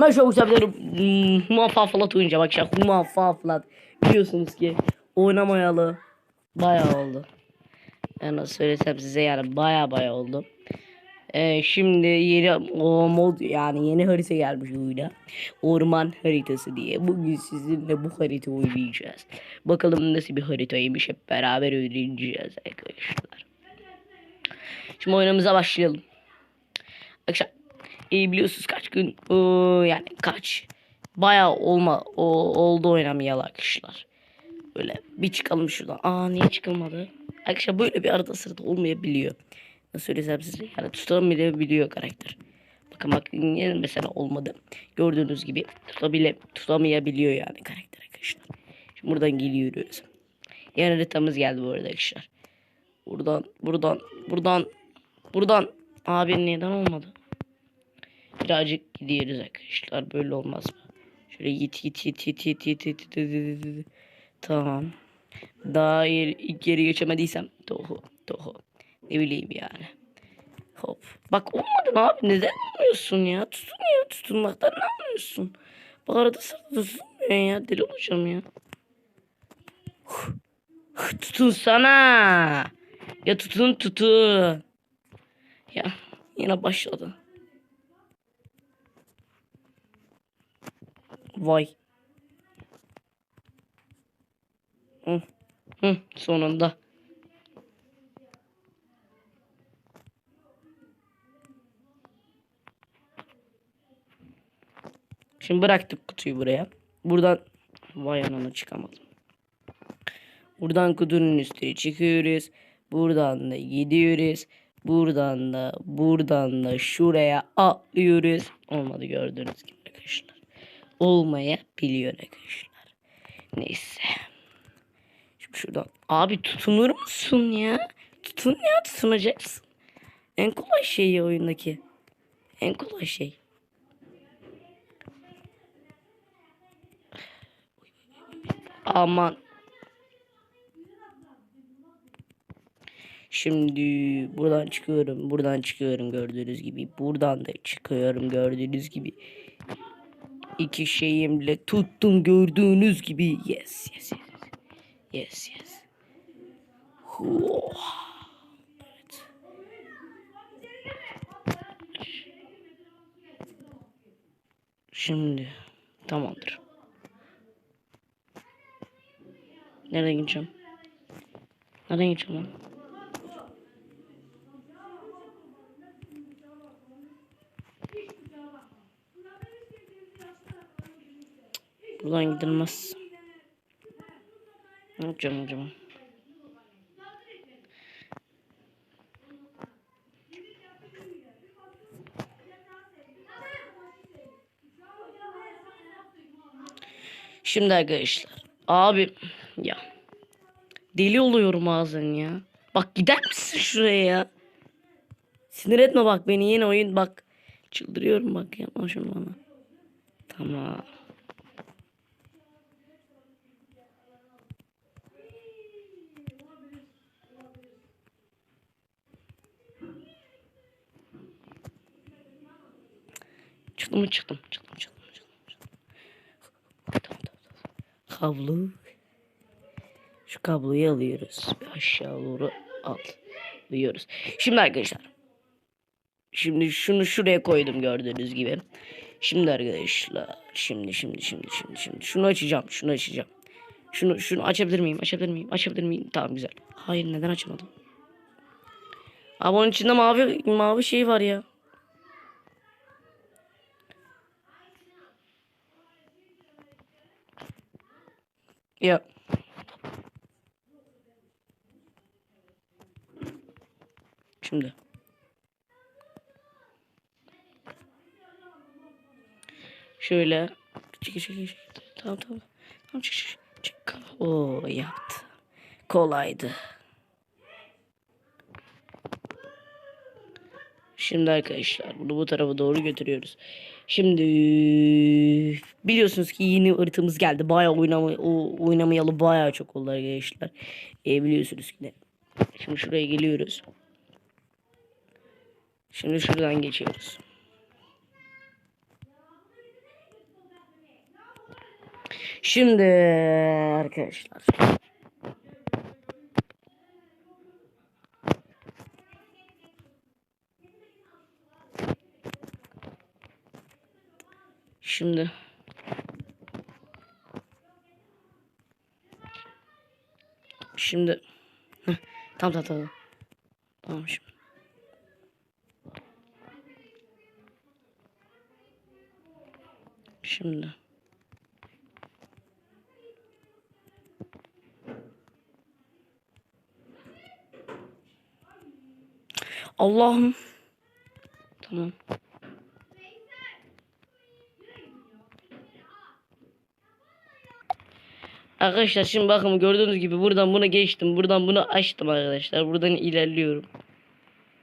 Ben çok severim. Hmm, Muhaffaflat oynayacağım arkadaşlar. Muhaffaflat. Biliyorsunuz ki oynamayalı bayağı oldu. Ben nasıl söylesem size yani bayağı bayağı oldu. Ee, şimdi yeni o mod yani yeni harita gelmiş oyuna. Orman haritası diye. Bugün sizinle bu harita oynayacağız. Bakalım nasıl bir haritaymış hep beraber öğreneceğiz arkadaşlar. Şimdi oyunumuza başlayalım. Arkadaşlar iyi biliyorsunuz kaç gün ee, yani kaç bayağı olma o, oldu oynamayalı arkadaşlar. Böyle bir çıkalım şuradan. Aa niye çıkılmadı? Arkadaşlar böyle bir arada sırada olmayabiliyor. Nasıl söylesem size yani tutamayabiliyor karakter. Bakın bak mesela olmadı. Gördüğünüz gibi tutabile tutamayabiliyor yani karakter arkadaşlar. Şimdi buradan geliyoruz. Yeni haritamız geldi bu arada arkadaşlar. Buradan buradan buradan buradan abi neden olmadı? Birazcık gidiyoruz arkadaşlar. Böyle olmaz mı? Şöyle git git git git git git git git. Tamam. Daha ilk geri geçemediysem toho toho. Ne bileyim yani. Hop. Bak olmadı ne abi neden olmuyorsun ya? Tutun ya tutunmaktan ne anlıyorsun? Bak arada sırada tutulmuyor ya. Deli olacağım ya. Tutun sana. Ya tutun tutun. Ya yine başladı. Vay. Hı. Hı, sonunda. Şimdi bıraktık kutuyu buraya. Buradan vay anana çıkamadım. Buradan kutunun üstüne çıkıyoruz. Buradan da gidiyoruz. Buradan da buradan da şuraya atlıyoruz. Olmadı gördüğünüz gibi arkadaşlar. Olmayabiliyor arkadaşlar. Neyse. Şimdi şuradan. Abi tutunur musun ya? Tutun ya tutunacaksın. En kolay şey oyundaki. En kolay şey. Aman. Şimdi buradan çıkıyorum. Buradan çıkıyorum gördüğünüz gibi. Buradan da çıkıyorum gördüğünüz gibi. İki şeyimle tuttum gördüğünüz gibi. Yes yes yes. Yes yes. Oh. Evet. Şimdi tamamdır. Nereye gideceğim? Nereye gideceğim lan? Buradan gidilmez. Yapacağım acaba? Şimdi arkadaşlar. Abi ya. Deli oluyorum bazen ya. Bak gider misin şuraya ya? Sinir etme bak beni yine oyun bak. Çıldırıyorum bak yapma şunu bana. Tamam. Çıktım mı çıktım. Çıktım çıktım çıktım. çıktım. Kablo. Şu kabloyu alıyoruz. Bir aşağı doğru atlıyoruz. Şimdi arkadaşlar. Şimdi şunu şuraya koydum gördüğünüz gibi. Şimdi arkadaşlar. Şimdi şimdi şimdi şimdi şimdi. Şunu açacağım. Şunu açacağım. Şunu şunu açabilir miyim? Açabilir miyim? Açabilir miyim? Tamam güzel. Hayır neden açamadım? Abi onun içinde mavi mavi şey var ya. Ya. Şimdi. Şöyle. Çık çık. çık. Tamam tamam. Tamam çık çık. Çık. Oo yaptı. Kolaydı. Şimdi arkadaşlar bunu bu tarafa doğru götürüyoruz. Şimdi biliyorsunuz ki yeni haritamız geldi. Bayağı oynama, o, oynamayalı bayağı çok oldu arkadaşlar. E, biliyorsunuz ki de. Şimdi şuraya geliyoruz. Şimdi şuradan geçiyoruz. Şimdi arkadaşlar. Şimdi Şimdi Heh, tamam tamam tamam. Tamam şimdi. Şimdi. Allah'ım. Tamam. Arkadaşlar şimdi bakın gördüğünüz gibi buradan bunu geçtim. Buradan bunu açtım arkadaşlar. Buradan ilerliyorum.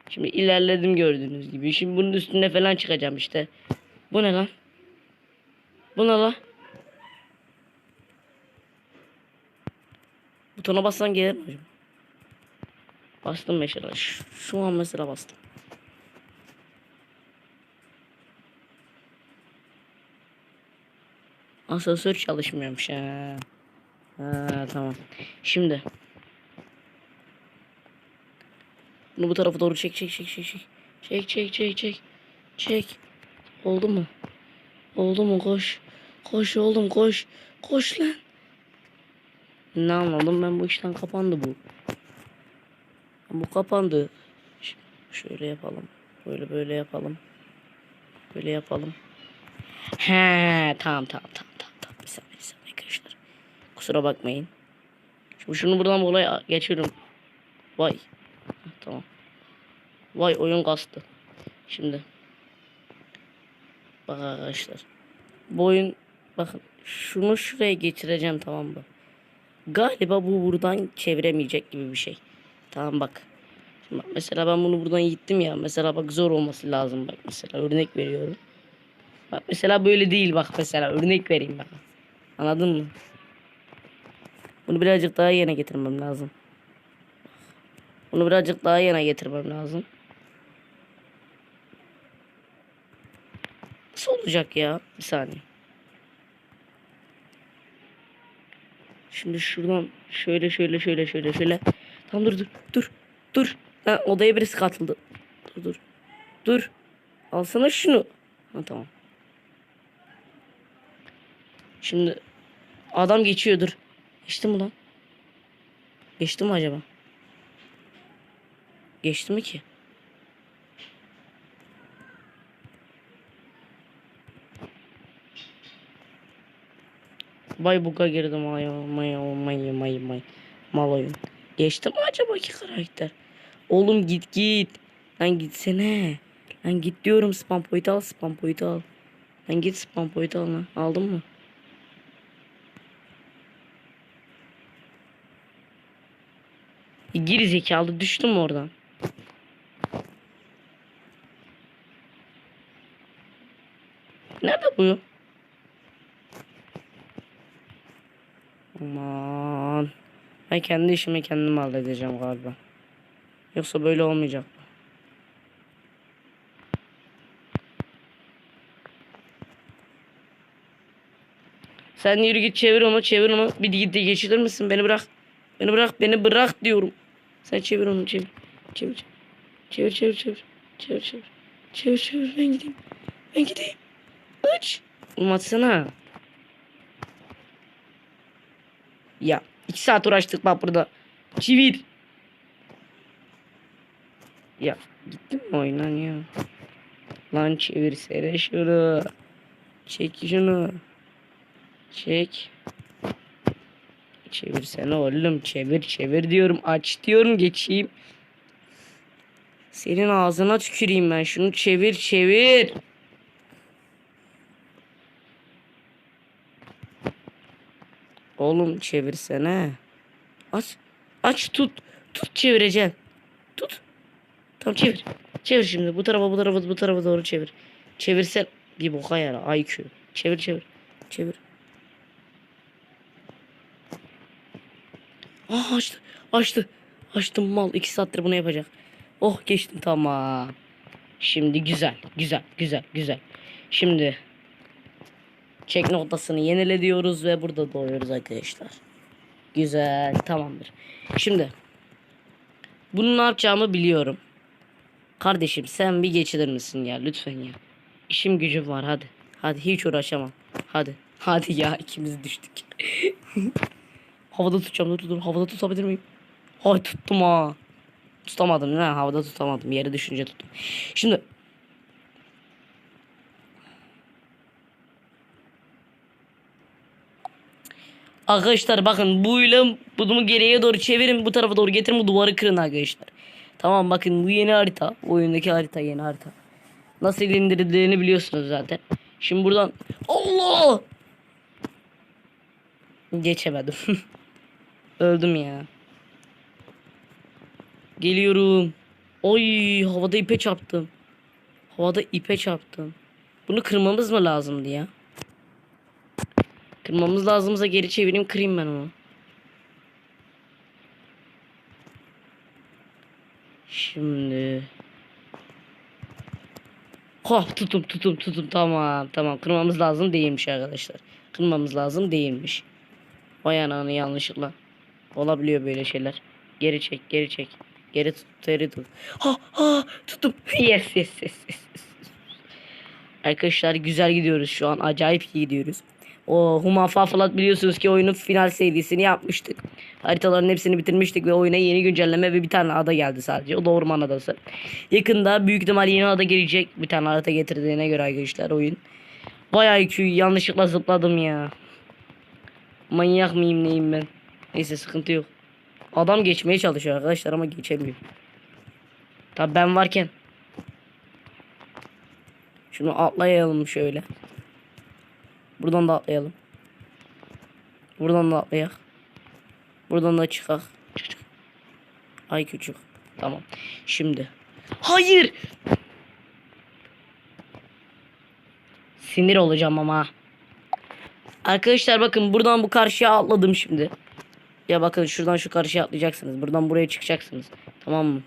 Şimdi ilerledim gördüğünüz gibi. Şimdi bunun üstüne falan çıkacağım işte. Bu ne lan? Bu ne lan? Butona bassan gelir mi? Bastım mesela. Şu, şu an mesela bastım. Asansör çalışmıyormuş ha. Ha tamam. Şimdi. Bunu bu tarafa doğru çek çek çek çek çek. Çek çek çek çek. Oldu mu? Oldu mu koş. Koş oğlum koş. Koş lan. Ne anladım ben bu işten kapandı bu. Bu kapandı. Şöyle yapalım. Böyle böyle yapalım. Böyle yapalım. He tamam tamam tamam tamam tamam. Bir saniye bir saniye arkadaşlar. Kusura bakmayın. Şimdi şunu buradan buraya geçiyorum. Vay. Tamam. Vay oyun kastı. Şimdi. Bak arkadaşlar. Bu oyun bakın şunu şuraya getireceğim tamam mı? Galiba bu buradan çeviremeyecek gibi bir şey. Tamam bak. Şimdi bak, mesela ben bunu buradan gittim ya. Mesela bak zor olması lazım bak mesela örnek veriyorum. Bak mesela böyle değil bak mesela örnek vereyim bak. Anladın mı? Bunu birazcık daha yana getirmem lazım. Bunu birazcık daha yana getirmem lazım. Nasıl olacak ya? Bir saniye. Şimdi şuradan şöyle şöyle şöyle şöyle şöyle. Tamam dur dur dur dur. Ha, odaya birisi katıldı. Dur dur. Dur. Alsana şunu. Ha, tamam. Şimdi adam geçiyor dur. Geçti mi lan? Geçti mi acaba? Geçti mi ki? Bay buga girdim ay may may may may mal oyun. Geçti mi acaba ki karakter? Oğlum git git. Lan gitsene. Lan git diyorum spam point al spam point al. Lan git spam point al lan. Aldın mı? Geri zekalı düştüm oradan? Nerede bu? Aman. Ben kendi işimi kendim halledeceğim galiba. Yoksa böyle olmayacak. Sen yürü git çevir onu çevir onu. Bir git de geçirir misin? Beni bırak. Beni bırak beni bırak diyorum. Sen çevir onu çevir. Çevir çevir çevir çevir. Çevir çevir. Çevir çevir ben gideyim. Ben gideyim. Aç. Oğlum açsana. Ya iki saat uğraştık bak burada. Çevir. Ya gittin mi oyundan ya? Lan çevirsene şunu. Çek şunu. Çek. Çevirsene oğlum. Çevir çevir diyorum. Aç diyorum geçeyim. Senin ağzına tüküreyim ben. Şunu çevir çevir. Oğlum çevirsene. Aç. Aç tut. Tut çevireceksin. Tut. Tamam çevir. Çevir şimdi. Bu tarafa bu tarafa bu tarafa doğru çevir. Çevirsen bir boka yara. IQ. Çevir çevir. Çevir. Aa açtı. Açtı. Açtım mal. iki saattir bunu yapacak. Oh geçtim tamam. Şimdi güzel. Güzel. Güzel. Güzel. Şimdi. Çek noktasını yenile diyoruz ve burada doğuyoruz arkadaşlar. Güzel tamamdır. Şimdi bunu ne yapacağımı biliyorum. Kardeşim sen bir geçilir misin ya lütfen ya. İşim gücüm var hadi. Hadi hiç uğraşamam. Hadi. Hadi ya ikimiz düştük. havada tutacağım dur dur havada tutabilir miyim? Hay tuttum ha. Tutamadım ne havada tutamadım yere düşünce tuttum. Şimdi Arkadaşlar bakın buyla bunu geriye doğru çevirin bu tarafa doğru getirin bu duvarı kırın arkadaşlar. Tamam bakın bu yeni harita. Bu oyundaki harita yeni harita. Nasıl indirildiğini biliyorsunuz zaten. Şimdi buradan Allah! Geçemedim. Öldüm ya. Geliyorum. Oy havada ipe çarptım. Havada ipe çarptım. Bunu kırmamız mı lazımdı ya? Kırmamız lazımsa geri çevireyim kırayım ben onu. Şimdi. Ha tutum tutum tutum tamam tamam kırmamız lazım değilmiş arkadaşlar. Kırmamız lazım değilmiş. Vay ananı yanlışlıkla. Olabiliyor böyle şeyler. Geri çek geri çek. Geri tut geri tut. Ha ha tuttum. Yes yes yes yes. Arkadaşlar güzel gidiyoruz şu an. Acayip iyi gidiyoruz. O Human Fall biliyorsunuz ki oyunun final serisini yapmıştık. Haritaların hepsini bitirmiştik ve oyuna yeni güncelleme ve bir tane ada geldi sadece. O da Orman Adası. Yakında büyük ihtimal yeni ada gelecek. Bir tane harita getirdiğine göre arkadaşlar oyun. Bayağı yanlışlıkla zıpladım ya. Manyak mıyım neyim ben? Neyse sıkıntı yok. Adam geçmeye çalışıyor arkadaşlar ama geçemiyor. Tabi ben varken. Şunu atlayalım şöyle. Buradan da atlayalım. Buradan da atlayak. Buradan da çıkak. Çık çık. Ay küçük. Tamam. Şimdi. Hayır. Sinir olacağım ama. Arkadaşlar bakın buradan bu karşıya atladım şimdi. Ya bakın şuradan şu karşıya atlayacaksınız. Buradan buraya çıkacaksınız. Tamam mı?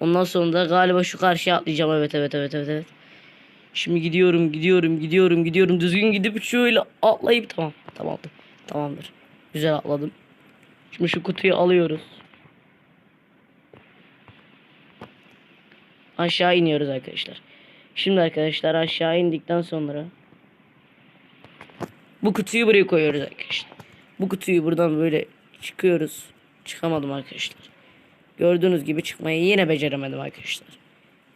Ondan sonra da galiba şu karşıya atlayacağım. Evet evet evet evet evet. Şimdi gidiyorum gidiyorum gidiyorum gidiyorum. Düzgün gidip şöyle atlayıp tamam. Tamamdır. Tamamdır. Güzel atladım. Şimdi şu kutuyu alıyoruz. Aşağı iniyoruz arkadaşlar. Şimdi arkadaşlar aşağı indikten sonra bu kutuyu buraya koyuyoruz arkadaşlar. Bu kutuyu buradan böyle çıkıyoruz. Çıkamadım arkadaşlar. Gördüğünüz gibi çıkmayı yine beceremedim arkadaşlar.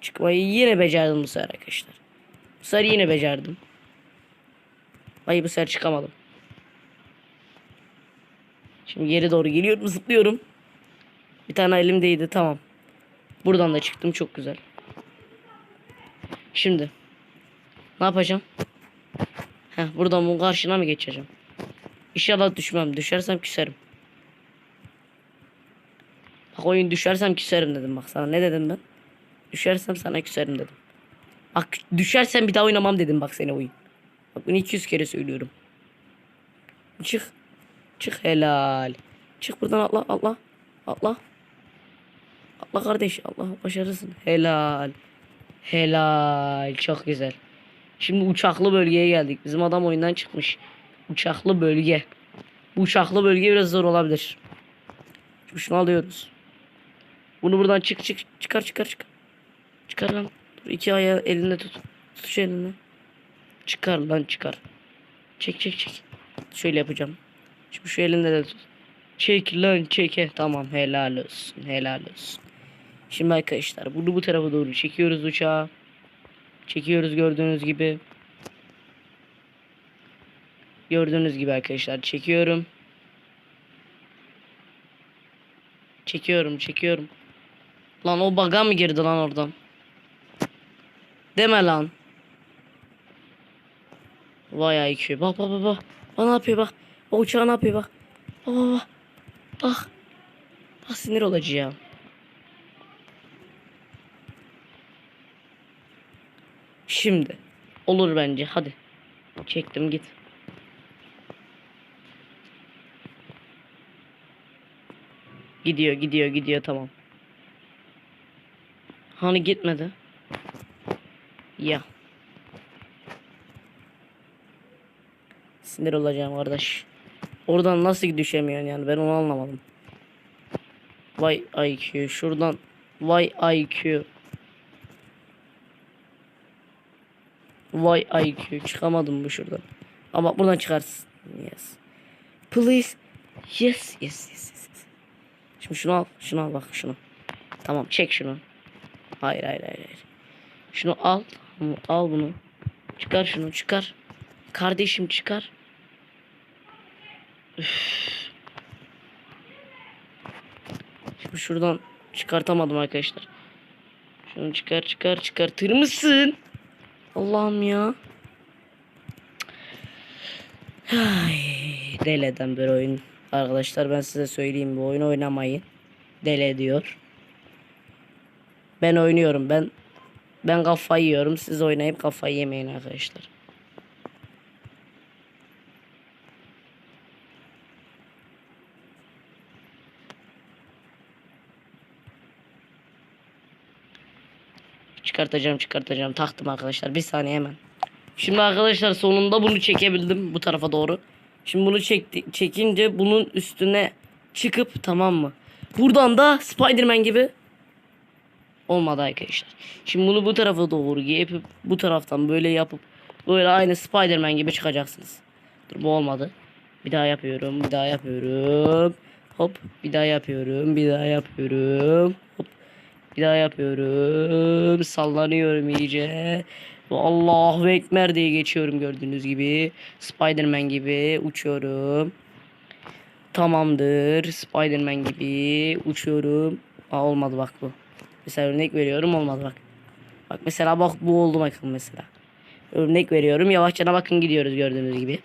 Çıkmayı yine becerdim bu sefer arkadaşlar. Bu sefer yine becerdim. Ay bu sefer çıkamadım. Şimdi geri doğru geliyorum zıplıyorum. Bir tane elimdeydi tamam. Buradan da çıktım çok güzel. Şimdi ne yapacağım? Heh, buradan bunun karşına mı geçeceğim? İnşallah düşmem. Düşersem küserim. Bak oyun düşersem küserim dedim bak sana. Ne dedim ben? Düşersem sana küserim dedim. Bak düşersem bir daha oynamam dedim bak seni oyun. Bak bunu 200 kere söylüyorum. Çık. Çık helal. Çık buradan atla atla. Atla. Atla kardeş. Allah başarısın. Helal. Helal. Çok güzel. Şimdi uçaklı bölgeye geldik. Bizim adam oyundan çıkmış. Uçaklı bölge. Bu uçaklı bölge biraz zor olabilir. Şunu alıyoruz. Bunu buradan çık çık çıkar çıkar çıkar. Çıkar lan. Dur iki ayağı elinde tut. Tut şu elini. Çıkar lan çıkar. Çek çek çek. Şöyle yapacağım. Şimdi şu elinde de tut. Çek lan çek. Heh, Tamam helal olsun. Helal olsun. Şimdi arkadaşlar bunu bu tarafa doğru çekiyoruz uçağı. Çekiyoruz gördüğünüz gibi. Gördüğünüz gibi arkadaşlar çekiyorum. Çekiyorum çekiyorum. Lan o baga mı girdi lan oradan? Deme lan. Vay IQ. Bak bak bak bak. Bak ne yapıyor bak. O uçağı ne yapıyor bak. Bak bak bak. Bak. Bak sinir olacağım. Şimdi. Olur bence. Hadi. Çektim git. Gidiyor gidiyor gidiyor tamam. Hani gitmedi. Ya. Sinir olacağım kardeş. Oradan nasıl düşemiyorsun yani ben onu anlamadım. Vay IQ şuradan. Vay IQ. Vay IQ çıkamadım bu şuradan. Ama buradan çıkarsın. Yes. Please. Yes, yes, yes, yes. Şimdi şunu al, şunu al bak şunu. Tamam, çek şunu. Hayır, hayır, hayır, hayır. Şunu al, tamam, al bunu. Çıkar şunu, çıkar. Kardeşim çıkar. Üf. Şimdi şuradan çıkartamadım arkadaşlar. Şunu çıkar, çıkar, çıkartır mısın? Allah'ım ya. Ay, deli eden bir oyun. Arkadaşlar ben size söyleyeyim bu oyunu oynamayın. Deli ediyor. Ben oynuyorum. Ben ben kafayı yiyorum. Siz oynayıp kafayı yemeyin arkadaşlar. Çıkartacağım çıkartacağım. Taktım arkadaşlar. Bir saniye hemen. Şimdi arkadaşlar sonunda bunu çekebildim bu tarafa doğru. Şimdi bunu çekti, çekince bunun üstüne çıkıp tamam mı? Buradan da Spiderman gibi olmadı arkadaşlar. Şimdi bunu bu tarafa doğru yapıp bu taraftan böyle yapıp böyle aynı Spiderman gibi çıkacaksınız. Dur bu olmadı. Bir daha yapıyorum. Bir daha yapıyorum. Hop. Bir daha yapıyorum. Bir daha yapıyorum. Hop. Bir daha yapıyorum. Sallanıyorum iyice. Allahu Ekber diye geçiyorum gördüğünüz gibi. Spiderman gibi uçuyorum. Tamamdır. Spiderman gibi uçuyorum. Aa, olmadı bak bu. Mesela örnek veriyorum olmadı bak. Bak mesela bak bu oldu bakın mesela. Örnek veriyorum yavaşça bakın gidiyoruz gördüğünüz gibi.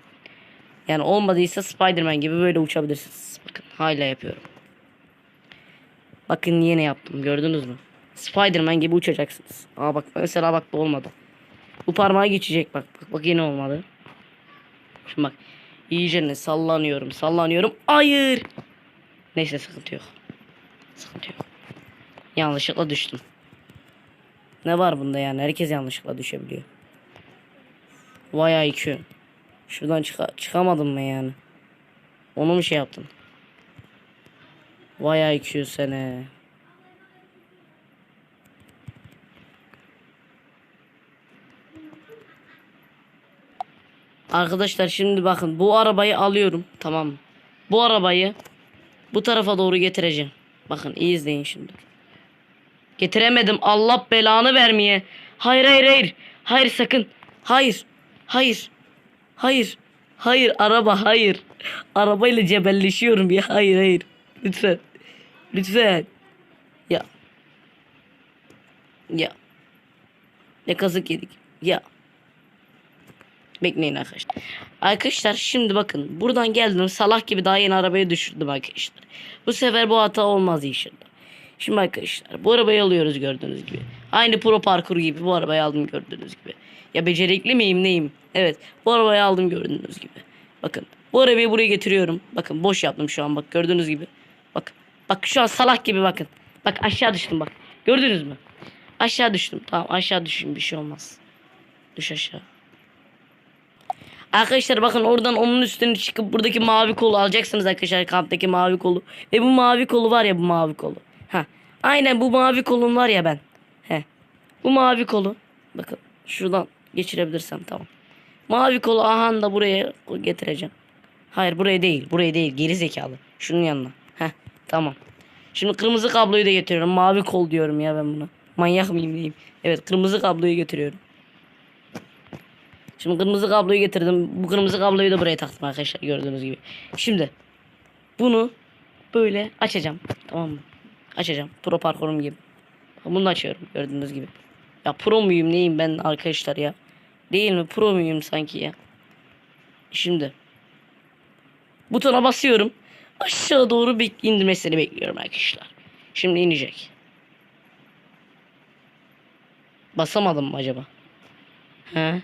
Yani olmadıysa Spiderman gibi böyle uçabilirsiniz. Bakın hala yapıyorum. Bakın yine yaptım gördünüz mü? Spiderman gibi uçacaksınız. Aa bak mesela bak bu olmadı. Bu parmağı geçecek bak. Bak bak yine olmadı. Şimdi bak. İyice ne sallanıyorum sallanıyorum. Hayır. Neyse sıkıntı yok. Sıkıntı yok. Yanlışlıkla düştüm. Ne var bunda yani? Herkes yanlışlıkla düşebiliyor. Vay IQ. Şuradan çıka çıkamadım mı yani? Onu mu şey yaptın? Vay IQ sene. Arkadaşlar şimdi bakın bu arabayı alıyorum tamam? Bu arabayı bu tarafa doğru getireceğim. Bakın iyi izleyin şimdi. Getiremedim Allah belanı vermeye. Hayır hayır hayır. Hayır sakın. Hayır. Hayır. Hayır. Hayır araba hayır. Arabayla cebelleşiyorum ya. Hayır hayır. Lütfen. Lütfen. Ya. Ya. Ne kazık yedik. Ya. Bekleyin arkadaşlar. Arkadaşlar şimdi bakın. Buradan geldim. Salak gibi daha yeni arabayı düşürdüm arkadaşlar. Bu sefer bu hata olmaz inşallah. Şimdi arkadaşlar bu arabayı alıyoruz gördüğünüz gibi. Aynı pro parkur gibi bu arabayı aldım gördüğünüz gibi. Ya becerikli miyim neyim? Evet bu arabayı aldım gördüğünüz gibi. Bakın bu arabayı buraya getiriyorum. Bakın boş yaptım şu an bak gördüğünüz gibi. Bak bak şu an salak gibi bakın. Bak aşağı düştüm bak. Gördünüz mü? Aşağı düştüm. Tamam aşağı düşün bir şey olmaz. Düş aşağı. Arkadaşlar bakın oradan onun üstüne çıkıp buradaki mavi kolu alacaksınız arkadaşlar kamptaki mavi kolu. Ve bu mavi kolu var ya bu mavi kolu. Aynen bu mavi kolun var ya ben. He. Bu mavi kolu. Bakın şuradan geçirebilirsem tamam. Mavi kolu aha da buraya getireceğim. Hayır buraya değil. Buraya değil. Geri zekalı. Şunun yanına. Heh. Tamam. Şimdi kırmızı kabloyu da getiriyorum. Mavi kol diyorum ya ben buna. Manyak mıyım diyeyim. Evet kırmızı kabloyu getiriyorum. Şimdi kırmızı kabloyu getirdim. Bu kırmızı kabloyu da buraya taktım arkadaşlar gördüğünüz gibi. Şimdi bunu böyle açacağım. Tamam mı? Açacağım. Pro parkurum gibi. Bunu açıyorum gördüğünüz gibi. Ya pro muyum neyim ben arkadaşlar ya. Değil mi? Pro muyum sanki ya. Şimdi. Butona basıyorum. Aşağı doğru bek indirmesini bekliyorum arkadaşlar. Şimdi inecek. Basamadım mı acaba? He?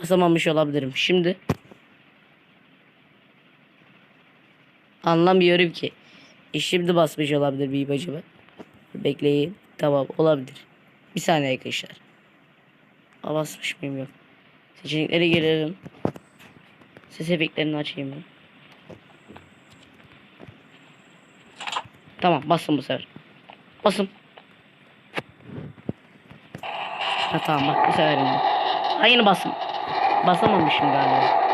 Basamamış olabilirim. Şimdi anlamıyorum ki. E şimdi basmış olabilir bir acaba. Bekleyin. Tamam olabilir. Bir saniye arkadaşlar. Aa, basmış mıyım yok. Seçeneklere gelelim. Ses efektlerini açayım ben. Tamam bastım bu sefer. Basım. Ha tamam bak bu sefer indi. Ha yeni bastım. Basamamışım galiba.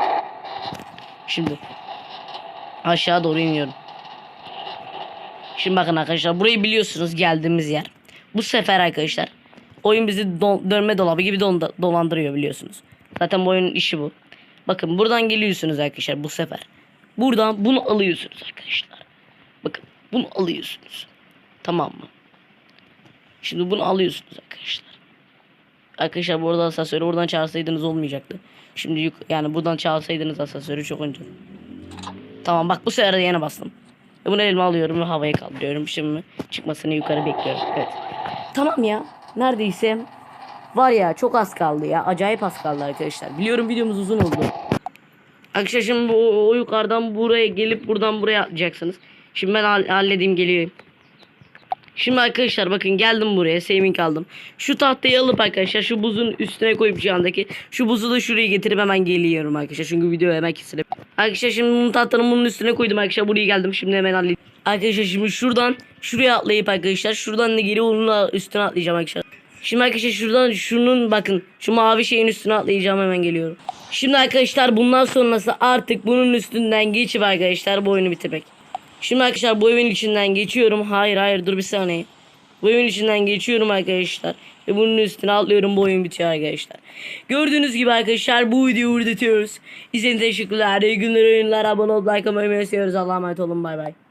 Şimdi. Aşağı doğru iniyorum. Şimdi bakın arkadaşlar burayı biliyorsunuz geldiğimiz yer. Bu sefer arkadaşlar oyun bizi don- dönme dolabı gibi don- dolandırıyor biliyorsunuz. Zaten bu oyunun işi bu. Bakın buradan geliyorsunuz arkadaşlar bu sefer. Buradan bunu alıyorsunuz arkadaşlar. Bakın bunu alıyorsunuz. Tamam mı? Şimdi bunu alıyorsunuz arkadaşlar. Arkadaşlar bu arada asansörü oradan çağırsaydınız olmayacaktı. Şimdi yani buradan çağırsaydınız asansörü çok önce. Tamam bak bu sefer de yine bastım. Ve bunu elime alıyorum ve havaya kaldırıyorum. Şimdi çıkmasını yukarı bekliyorum. Evet. Tamam ya. Neredeyse var ya çok az kaldı ya. Acayip az kaldı arkadaşlar. Biliyorum videomuz uzun oldu. Arkadaşlar şimdi bu, o yukarıdan buraya gelip buradan buraya atlayacaksınız. Şimdi ben hall- halledeyim geliyorum. Şimdi arkadaşlar bakın geldim buraya saving aldım. Şu tahtayı alıp arkadaşlar şu buzun üstüne koyup şu andaki şu buzu da şuraya getirip hemen geliyorum arkadaşlar. Çünkü video hemen kesilip. Arkadaşlar şimdi bunu tahtanın bunun üstüne koydum arkadaşlar. Buraya geldim şimdi hemen halledeyim. Arkadaşlar şimdi şuradan şuraya atlayıp arkadaşlar şuradan da geri onun üstüne atlayacağım arkadaşlar. Şimdi arkadaşlar şuradan şunun bakın şu mavi şeyin üstüne atlayacağım hemen geliyorum. Şimdi arkadaşlar bundan sonrası artık bunun üstünden geçip arkadaşlar bu oyunu bitirmek. Şimdi arkadaşlar bu evin içinden geçiyorum. Hayır hayır dur bir saniye. Bu evin içinden geçiyorum arkadaşlar. Ve bunun üstüne atlıyorum bu oyun bitiyor arkadaşlar. Gördüğünüz gibi arkadaşlar bu videoyu burada bitiyoruz. İzlediğiniz teşekkürler. İyi günler oyunlar. Abone olup like atmayı unutmayın. Allah'a emanet olun. Bay bay.